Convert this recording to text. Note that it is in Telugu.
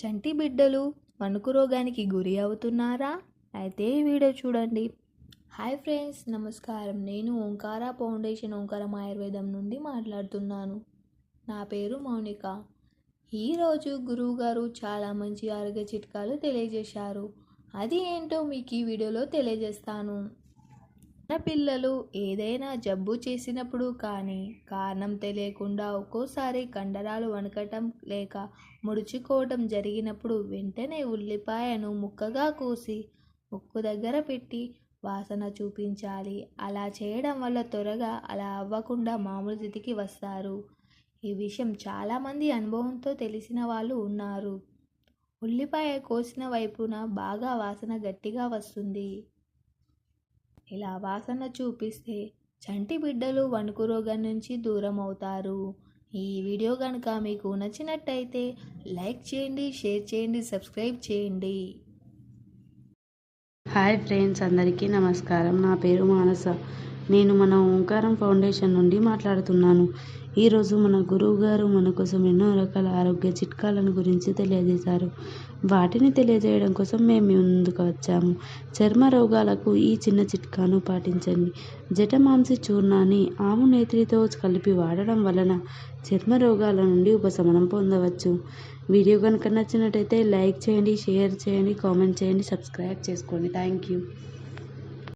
చంటి బిడ్డలు వణుకు రోగానికి గురి అవుతున్నారా? అయితే ఈ వీడియో చూడండి. హాయ్ ఫ్రెండ్స్ నమస్కారం. నేను ఓంకార ఫౌండేషన్ ఓంకారం ఆయుర్వేదం నుండి మాట్లాడుతున్నాను. నా పేరు మౌనిక. ఈరోజు గురువుగారు చాలా మంచి ఆరోగ్య చిట్కాలు తెలియజేశారు. అది ఏంటో మీకు ఈ వీడియోలో తెలియజేస్తాను. చిన్న పిల్లలు ఏదైనా జబ్బు చేసినప్పుడు కానీ కారణం తెలియకుండా ఒక్కోసారి కండరాలు వణకటం లేక ముడుచుకోవటం జరిగినప్పుడు వెంటనే ఉల్లిపాయను ముక్కగా కోసి ముక్కు దగ్గర పెట్టి వాసన చూపించాలి. అలా చేయడం వల్ల త్వరగా అలా అవ్వకుండా మామూలు స్థితికి వస్తారు. ఈ విషయం చాలామంది అనుభవంతో తెలిసిన వాళ్ళు ఉన్నారు. ఉల్లిపాయ కోసిన వైపున బాగా వాసన గట్టిగా వస్తుంది. ఇలా వాసన చూపిస్తే చంటి బిడ్డలు వణుకు రోగం నుంచి దూరం అవుతారు ఈ వీడియో కనుక మీకు నచ్చినట్టయితే లైక్ చేయండి షేర్ చేయండి సబ్స్క్రైబ్ చేయండి. హాయ్ ఫ్రెండ్స్ అందరికీ నమస్కారం. నా పేరు మానస. నేను మన ఓంకారం ఫౌండేషన్ నుండి మాట్లాడుతున్నాను. ఈరోజు మన గురువు గారు మన కోసం ఎన్నో రకాల ఆరోగ్య చిట్కాలను గురించి తెలియజేశారు. వాటిని తెలియజేయడం కోసం మేము మీ ముందుకు వచ్చాము. చర్మ రోగాలకు ఈ చిన్న చిట్కాను పాటించండి. జటమాంసి చూర్ణాన్ని ఆము నేత్రితో కలిపి వాడడం వలన చర్మ రోగాల నుండి ఉపశమనం పొందవచ్చు. వీడియో కనుక నచ్చినట్టయితే లైక్ చేయండి షేర్ చేయండి కామెంట్ చేయండి సబ్స్క్రైబ్ చేసుకోండి. Thank you.